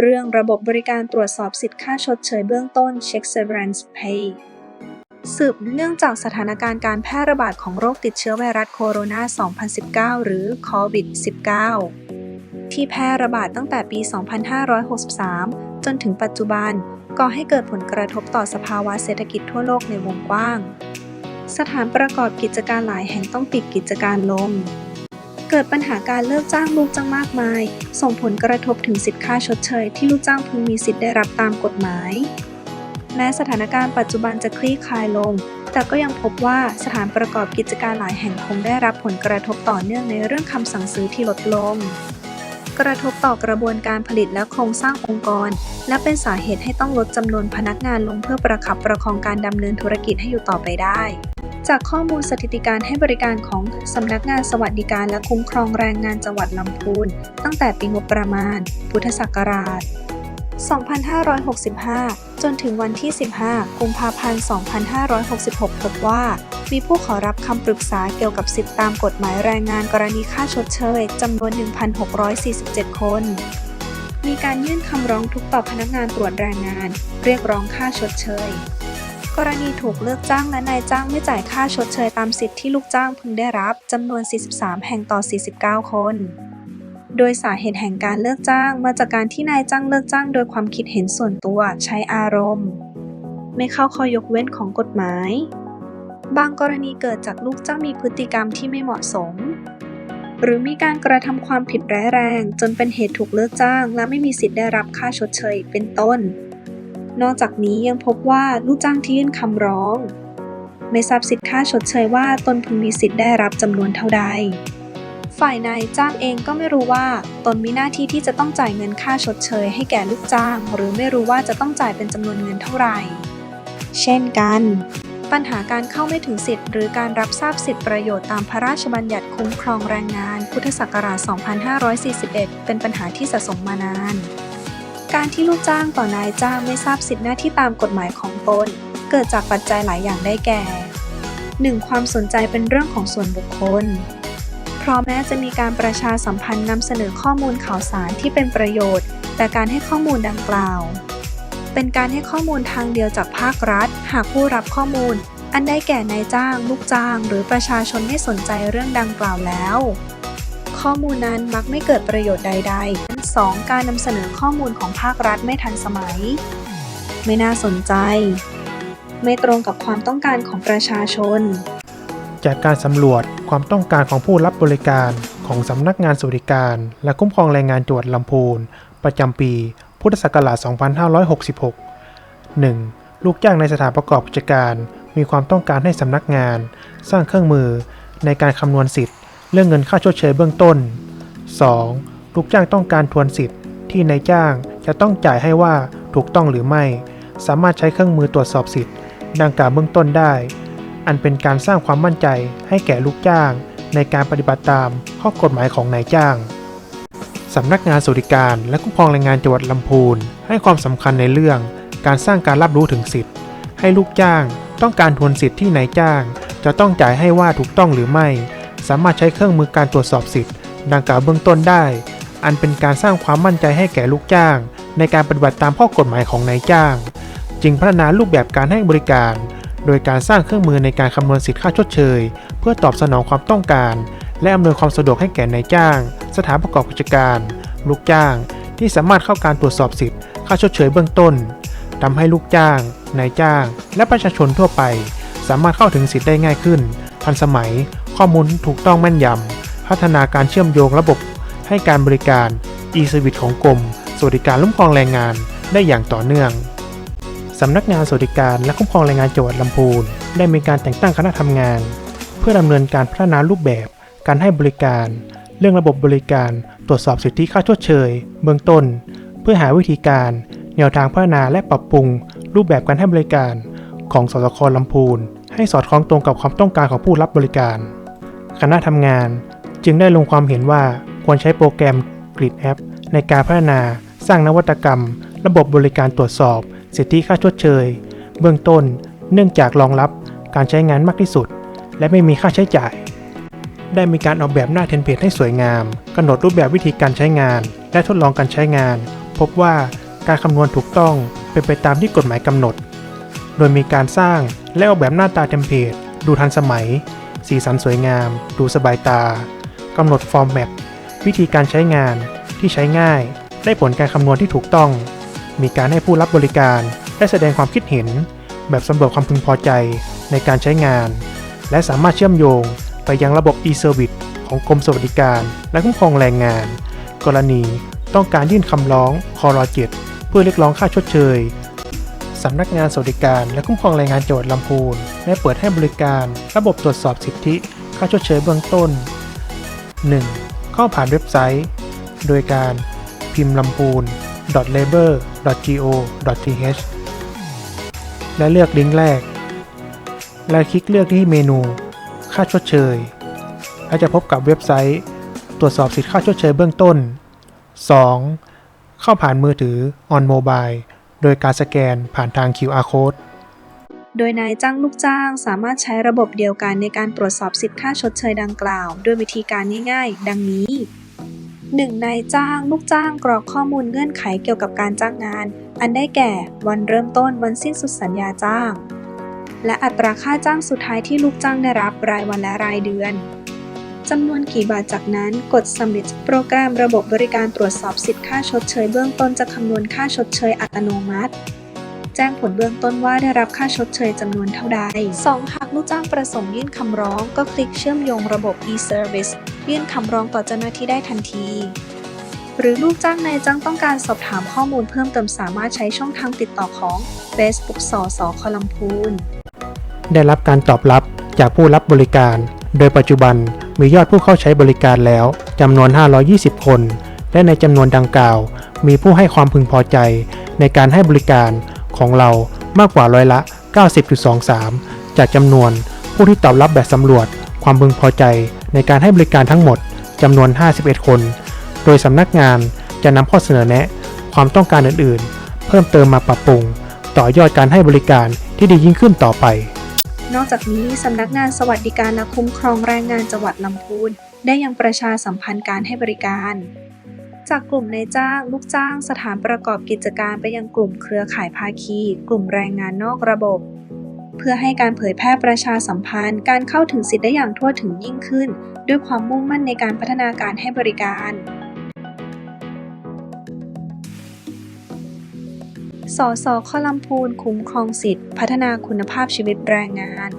เรื่องระบบบริการตรวจสอบสิทธิค่าชดเชยเบื้องต้น Check Severance Pay สืบเนื่องจากสถานการณ์การแพร่ระบาดของโรคติดเชื้อไวรัสโคโรนา 2019 หรือ COVID-19 ที่แพร่ระบาดตั้งแต่ปี 2563 จนถึงปัจจุบันก่อให้เกิดผลกระทบต่อสภาวะเศรษฐกิจทั่วโลกในวงกว้าง สถานประกอบกิจการหลายแห่งต้องปิดกิจการลง กิดปัญหาการเลิกจ้างลูกจ้างมากมาย ส่งผลกระทบถึงสิทธิค่าชดเชยที่ลูกจ้างพึงมีสิทธิ์ได้รับตามกฎหมาย แม้สถานการณ์ปัจจุบันจะคลี่คลายลง แต่ก็ยังพบว่าสถานประกอบกิจการหลายแห่งคงได้รับผลกระทบต่อเนื่องในเรื่องคำสั่งซื้อที่ลดลง กระทบต่อกระบวนการผลิตและโครงสร้างองค์กร และเป็นสาเหตุให้ต้องลดจำนวนพนักงานลงเพื่อประคับประคองการดำเนินธุรกิจให้อยู่ต่อไปได้ จากข้อมูลสถิติการให้บริการของสำนักงานสวัสดิการและคุ้มครองแรงงานจังหวัดลำพูน ตั้งแต่ปีงบประมาณ พุทธศักราช 2565 จนถึงวันที่ 15 กุมภาพันธ์ 2566 พบว่า มีผู้ขอรับคำปรึกษาเกี่ยวกับสิทธิตามกฎหมายแรงงานกรณีค่าชดเชยจำนวน 1,647 คนมีการยื่นคำร้องทุกข์ต่อพนักงานตรวจแรงงาน เรียกร้องค่าชดเชย กรณีถูกเลิกจ้างและนายจ้างไม่จ่ายค่าชดเชยตามสิทธิที่ลูกจ้างพึงได้รับจำนวน 43 แห่งต่อ 49 คน โดยสาเหตุแห่งการเลิกจ้างมาจากการที่นายจ้างเลิกจ้างโดยความคิดเห็นส่วนตัวใช้อารมณ์ ไม่เข้าข้อยกเว้นของกฎหมาย บางกรณีเกิดจากลูกจ้างมีพฤติกรรมที่ไม่เหมาะสม หรือมีการกระทำความผิดร้ายแรง จนเป็นเหตุถูกเลิกจ้าง และไม่มีสิทธิ์ได้รับค่าชดเชยเป็นต้น นอกจากนี้ยังพบว่าลูกจ้างที่ยื่นคำร้อง ไม่ทราบสิทธิค่าชดเชยว่าตนพึงมีสิทธิ์ได้รับจำนวนเท่าใด ฝ่ายนายจ้างเองก็ไม่รู้ว่าตนมีหน้าที่ที่จะต้องจ่ายเงินค่าชดเชยให้แก่ลูกจ้าง หรือไม่รู้ว่าจะต้องจ่ายเป็นจำนวนเงินเท่าไหร่ เช่นกัน ปัญหาการเข้าไม่ถึงสิทธิ์หรือการรับทราบสิทธิประโยชน์ตามพระราชบัญญัติคุ้มครองแรงงาน พุทธศักราช 2541 เป็นปัญหาที่สะสมมานาน การที่ลูกจ้างต่อนายจ้างไม่ทราบสิทธิหน้าที่ตามกฎหมายของตน เกิดจากปัจจัยหลายอย่างได้แก่ 1. ความสนใจเป็นเรื่องของส่วนบุคคล เพราะแม้จะมีการประชาสัมพันธ์นำเสนอข้อมูลข่าวสารที่เป็นประโยชน์ แต่การให้ข้อมูลดังกล่าว เป็นการให้ข้อมูลทางเดียวจากภาครัฐ หากผู้รับข้อมูล อันได้แก่นายจ้าง ลูกจ้าง หรือประชาชนไม่สนใจเรื่องดังกล่าวแล้ว ข้อมูลนั้นมักไม่เกิดประโยชน์ใด ๆ 2. การนำเสนอข้อมูลของภาครัฐไม่ทันสมัย ไม่น่าสนใจ ไม่ตรงกับความต้องการของประชาชน จากการสำรวจความต้องการของผู้รับบริการของสำนักงานสวัสดิการ และคุ้มครองแรงงานจังหวัดลำพูน ประจำปี พุทธศักราช 2566 1. ลูกจ้างในสถานประกอบกิจการ มีความต้องการให้สำนักงาน สร้างเครื่องมือในการคำนวณสิทธิ์ เรื่องเงินค่าชดเชยเบื้องต้น 2. ลูกจ้างต้องการทวนสิทธิ์ที่นายจ้างจะต้องจ่ายให้ว่าถูกต้องหรือไม่ สามารถใช้เครื่องมือตรวจสอบสิทธิ์ดังกล่าวเบื้องต้นได้ อันเป็นการสร้างความมั่นใจให้แก่ลูกจ้าง ในการปฏิบัติตามข้อกฎหมายของนายจ้างสำนักงานสวัสดิการและคุ้มครองแรงงานจังหวัดลำพูน ให้ความสำคัญในเรื่อง การสร้างการรับรู้ถึงสิทธิ์ ให้ลูกจ้างต้องการทวนสิทธิ์ที่นายจ้าง จะต้องจ่ายให้ว่าถูกต้องหรือไม่ สามารถใช้เครื่องมือการตรวจสอบสิทธิ์ ดังกล่าวเบื้องต้นได้ อันเป็นการสร้างความมั่นใจให้แก่ลูกจ้าง ในการปฏิบัติตามข้อกฎหมายของนายจ้าง จึงพัฒนารูปแบบการให้บริการ โดยการสร้างเครื่องมือในการคำนวณสิทธิค่าชดเชย เพื่อตอบสนองความต้องการ และอำนวยความสะดวกให้แก่นายจ้าง สถานประกอบกิจการ ลูกจ้าง ที่สามารถเข้าการตรวจสอบสิทธิค่าชดเชยเบื้องต้นทำให้ลูกจ้าง นายจ้าง และประชาชนทั่วไป สามารถเข้าถึงสิทธิ์ได้ง่ายขึ้น ทันสมัย ข้อมูลถูกต้องแม่นยำ พัฒนาการเชื่อมโยงระบบให้การบริการ e-service ของกรมสวัสดิการคุ้มครองแรงงานได้อย่างต่อเนื่อง สำนักงานสวัสดิการและคุ้มครองแรงงานจังหวัดลำพูน ได้มีการแต่งตั้งคณะทำงาน เพื่อดำเนินการพัฒนารูปแบบ การให้บริการ เรื่องระบบบริการ ตรวจสอบสิทธิค่าชดเชย เบื้องต้น เพื่อหาวิธีการ แนวทางพัฒนาและปรับปรุง รูปแบบการให้บริการ ของสสคลำพูนให้สอดคล้องตรงกับความต้องการของผู้รับบริการ คณะทำงาน จึงได้ลงความเห็นว่าควรใช้โปรแกรม Grid App ในการพัฒนาสร้างนวัตกรรม ระบบบริการตรวจสอบ สิทธิค่าชดเชย เบื้องต้น เนื่องจากรองรับการใช้งานมากที่สุด และไม่มีค่าใช้จ่าย ได้มีการออกแบบหน้าเทมเพลตให้สวยงามกำหนดรูปแบบวิธีการใช้งาน และทดลองการใช้งานพพบว่าการคำนวณถูกต้องเป็นไปตามที่กฎหมายกำหนด โดยมีการสร้างและออกแบบหน้าตาเทมเพลตดูทันสมัย สีสันสวยงาม ดูสบายตากำหนดฟอร์แมตวิธีการใช้งานที่ใช้ง่าย ได้ผลการคำนวณที่ถูกต้อง มีการให้ผู้รับบริการได้แสดงความคิดเห็น แบบสำรวจความพึงพอใจในการใช้งาน และสามารถเชื่อมโยงไปยังระบบ e-service ของกรมสวัสดิการ และคุ้มครองแรงงาน กรณีต้องการยื่นคำร้องคอรเจ็ดเพื่อเรียกร้องค่าชดเชย สำนักงานสวัสดิการ และคุ้มครองแรงงานจังหวัดลำพูนได้เปิดให้บริการ ระบบตรวจสอบสิทธิ ค่าชดเชยเบื้องต้น 1. เข้าผ่านเว็บไซต์ โดยการพิมพ์ลำพูน labor.go.th และเลือกลิงก์แรก และคลิกเลือกที่เมนู ค่าชดเชย และจะพบกับเว็บไซต์ ตรวจสอบสิทธิค่าชดเชยเบื้องต้น 2. เข้าผ่านมือถือ on mobile โดยการสแกนผ่านทาง QR code โดยนายจ้างลูกจ้างสามารถใช้ระบบเดียวกันในการตรวจสอบสิทธิค่าชดเชยดังกล่าว ด้วยวิธีการง่ายๆ ดังนี้ 1. นายจ้างลูกจ้างกรอกข้อมูลเงื่อนไขเกี่ยวกับการจ้างงาน อันได้แก่ วันเริ่มต้นวันสิ้นสุดสัญญาจ้าง และอัตราค่าจ้างสุดท้ายที่ลูกจ้างได้รับรายวันและรายเดือน จำนวนกี่บาทจากนั้น กด Submit โปรแกรมระบบบริการตรวจสอบสิทธิค่าชดเชยเบื้องต้นจะคำนวณค่าชดเชยอัตโนมัติ แจ้งผลเบื้องต้นว่าได้รับค่าชดเชยจำนวนเท่าใด 2. หากลูกจ้างประสงค์ยื่นคำร้อง ก็คลิกเชื่อมโยงระบบ e-service ยื่นคำร้องต่อเจ้าหน้าที่ได้ทันทีหรือลูกจ้างนายจ้างต้องการสอบถามข้อมูลเพิ่มเติมสามารถใช้ช่องทางติดต่อของ Facebook สสคอลัมพูน ได้รับการตอบรับจากผู้รับบริการ โดยปัจจุบัน มียอดผู้เข้าใช้บริการแล้วจำนวน 520 คน และในจำนวนดังกล่าว มีผู้ให้ความพึงพอใจ ในการให้บริการของเรามากกว่าร้อยละ 90.23 จากจำนวนผู้ที่ตอบรับแบบสำรวจ ความพึงพอใจในการให้บริการทั้งหมดจำนวน 51 คน โดยสำนักงานจะนำข้อเสนอแนะ ความต้องการอื่น ๆ เพิ่มเติมมาปรับปรุง ต่อยอดการให้บริการที่ดียิ่งขึ้นต่อไป นอกจากนี้สำนักงานสวัสดิการและคุ้มครองแรงงานจังหวัดลำพูน ได้ยังประชาสัมพันธ์การให้บริการ จากกลุ่มนายจ้าง ลูกจ้าง สถานประกอบกิจการไปยังกลุ่มเครือข่ายภาคี กลุ่มแรงงานนอกระบบ เพื่อให้การเผยแพร่ประชาสัมพันธ์ การเข้าถึงสิทธิได้อย่างทั่วถึงยิ่งขึ้น ด้วยความมุ่งมั่นในการพัฒนาการให้บริการ สสคอลัมพูนคุ้มครองสิทธิพัฒนาคุณภาพชีวิตแรงงาน